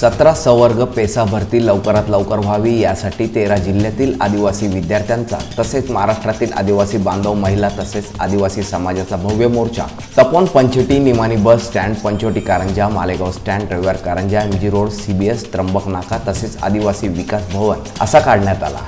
सतरा सवर्ग पेसा भरती लवकरात लवकर व्हावी यासाठी तेरा जिल्ह्यातील आदिवासी विद्यार्थ्यांचा तसेच महाराष्ट्रातील आदिवासी बांधव महिला तसेच आदिवासी समाजाचा भव्य मोर्चा. Tapon Panchavati Nimani bus stand Panchavati Karanja Malegaon stand Ravivar Karanja M G road C B S Trimbak नाका तसेच आदिवासी विकास भवन असा काढण्यात आला.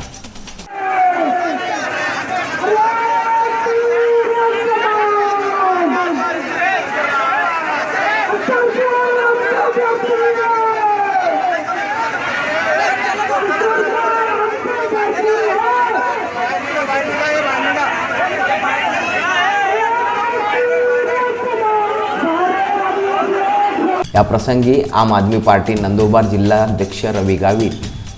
या प्रसंगी आम आदमी पार्टी नंदुरबार जिल्हाध्यक्ष रवी गावित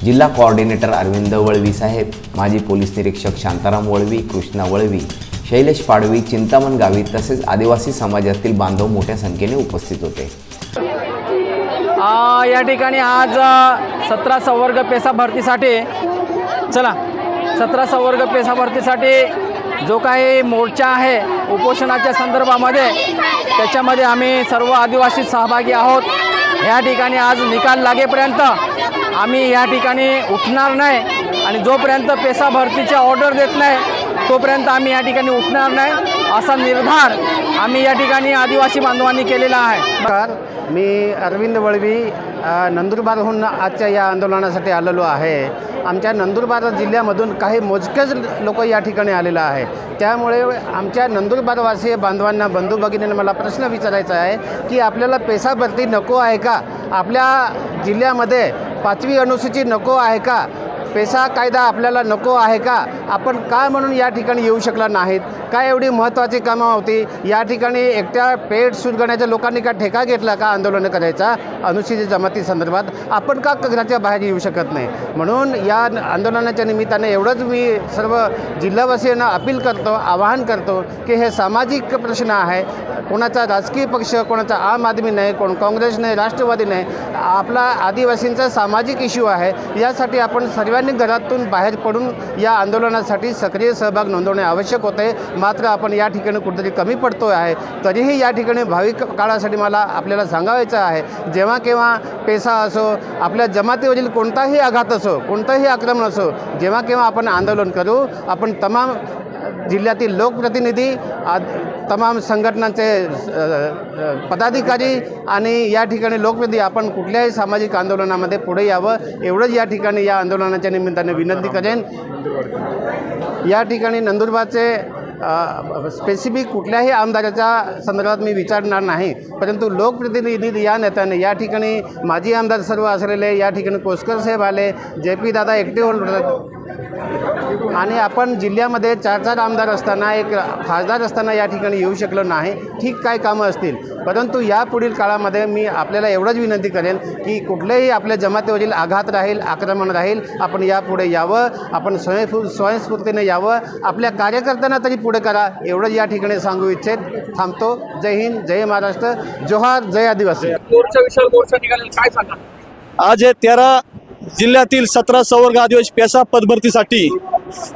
जिल्हा कोऑर्डिनेटर अरविंद वळवी साहेब माजी पोलीस निरीक्षक शांताराम वळवी कृष्णा वळवी शैलेश पाडवी चिंतामण गावित तसेच आदिवासी समाजातील बांधव मोठ्या संख्येने उपस्थित होते. आ, या ठिकाणी आज सतरा संवर्ग पेसा भरतीसाठी चला सतरा संवर्ग पेसा भरतीसाठी जो काही मोर्चा आहे उपोषणाच्या संदर्भामध्ये त्याच्यामध्ये आम्ही सर्व आदिवासी सहभागी आहोत. या ठिकाणी आज निकाल लागेपर्यंत आम्ही या ठिकाणी उठणार नाही आणि जोपर्यंत पेसा भरतीच्या ऑर्डर देत नाही तोपर्यंत आम्ही या ठिकाणी उठणार नाही असा निर्धार आम्ही या ठिकाणी आदिवासी बांधवांनी केलेला आहे. मी अरविंद वळवी नंदुरबारहून आजच्या या आंदोलनासाठी आलेलो आहे. आमच्या नंदुरबार जिल्ह्यामधून काही मोजकेच लोक या ठिकाणी आलेलं आहे. त्यामुळे आमच्या नंदुरबारवासीय बांधवांना बंधू भगिनींना मला प्रश्न विचारायचा आहे की आपल्याला पेसा भरती नको आहे का? आपल्या जिल्ह्यामध्ये पाचवी अनुसूची नको आहे का? पेसा कायदा आपल्याला नको आहे का? आपण काय म्हणून या ठिकाणी येऊ शकला नाहीत? काय एवढी महत्त्वाची कामं होती? या ठिकाणी एकट्या पेट सुरगण्याच्या लोकांनी का ठेका घेतला का आंदोलन करायचा? अनुसूचित जमाती संदर्भात आपण का घराच्या बाहेर येऊ शकत नाही? म्हणून या आंदोलनाच्या निमित्ताने एवढंच मी सर्व जिल्हावासियांना अपील करतो आवाहन करतो की हे सामाजिक प्रश्न आहे. कोणाचा राजकीय पक्ष कोणाचा आम आदमी नाही कोण काँग्रेस नाही राष्ट्रवादी नाही आपला आदिवासींचा सामाजिक इश्यू आहे. यासाठी आपण सर्वांनी घरातून बाहेर पडून या आंदोलनासाठी सक्रिय सहभाग नोंदवणे आवश्यक होते. मात्र आपण या ठिकाणी कुठेतरी कमी पडतो आहे. तरीही या ठिकाणी भाविक काळासाठी मला आपल्याला सांगावायचं आहे जेव्हा केव्हा पेसा असो आपल्या जमातीवरील कोणताही आघात असो कोणताही आक्रमण असो जेव्हा केव्हा आपण आंदोलन करू आपण तमाम जिल्ह्यातील लोकप्रतिनिधी तमाम संघटनांचे पदाधिकारी आणि या ठिकाणी लोकप्रतिनिधी आपण कुठल्याही सामाजिक आंदोलनामध्ये पुढे यावं एवढंच या ठिकाणी या आंदोलनाच्या निमित्ताने विनंती करेन. या ठिकाणी नंदुरबारचे स्पेसिफिक कुठल्याही आमदाराच्या संदर्भात मी विचारणार नाही. परंतु लोकप्रतिनिधी या नेत्याने या ठिकाणी माजी आमदार सर्व असलेले या ठिकाणी कोसकर साहेब आले जे पी दादा एकटे होऊन आणि आपण जिल्ह्यामध्ये चार चार आमदार असताना एक खासदार असताना या ठिकाणी येऊ शकलो नाही. ठीक काय कामं असतील. परंतु या पुढील काळामध्ये मी आपल्याला एवढंच विनंती करेन की कुठलेही आपल्या जमातीवरील आघात राहील आक्रमण राहील आपण यापुढे यावं आपण स्वयंस्फू स्वयंस्फूर्तीने यावं. आपल्या कार्यकर्त्यांना तरी पुढे करा. एवढंच या ठिकाणी सांगू इच्छित. थांबतो. जय हिंद जय महाराष्ट्र. जोहार जय आदिवासी. मोर्चा विशाल मोर्चा निघालेला. काय सांगा? आज हे तेरा जिल्ह्यातील सतरा संवर्ग आदिवासी पेसा पदभरतीसाठी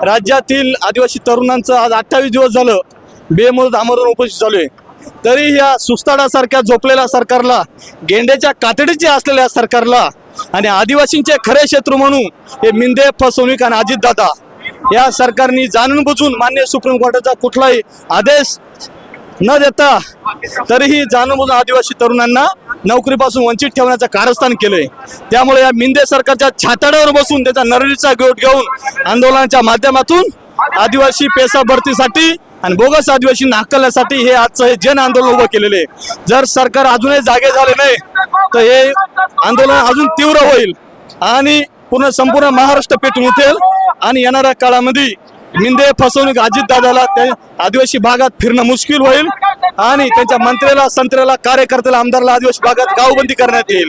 राज्यातील आदिवासी तरुणांचं आज अठ्ठावीस दिवस झालं बेमुदत आमरण उपस्थित चालू आहे. तरी या सुस्ताडासारख्या झोपलेल्या सरकारला गेंड्याच्या कातडीचे असलेल्या सरकारला आणि आदिवासींचे खरे शत्रू म्हणून हे मिंदे फसवणूक आणि अजितदादा या सरकारने जाणून बुजून मान्य सुप्रीम कोर्टाचा कुठलाही आदेश न देता तरीही जाणून बुजून आदिवासी तरुणांना नोकरीपासून वंचित ठेवण्याचं कारस्थान केलंय. त्यामुळे या मिंदे सरकारच्या छाताड्यावर बसून त्याचा नरळीचा गोट घेऊन आंदोलनाच्या माध्यमातून आदिवासी पेसा भरतीसाठी आणि बोगस आदिवासी नाकलण्यासाठी हे आजचं हे जन आंदोलन उभं केलेलं आहे. जर सरकार अजूनही जागे झाले नाही तर हे आंदोलन अजून तीव्र होईल आणि पूर्ण संपूर्ण महाराष्ट्र पेटून उठेल. आणि येणाऱ्या काळामध्ये मिंदे फसवणूक अजितदादाला त्या आदिवासी भागात फिरणं मुश्किल होईल. आणि त्यांच्या मंत्र्याला संत्र्याला कार्यकर्त्याला आमदारला आदिवासी भागात गावबंदी करण्यात येईल.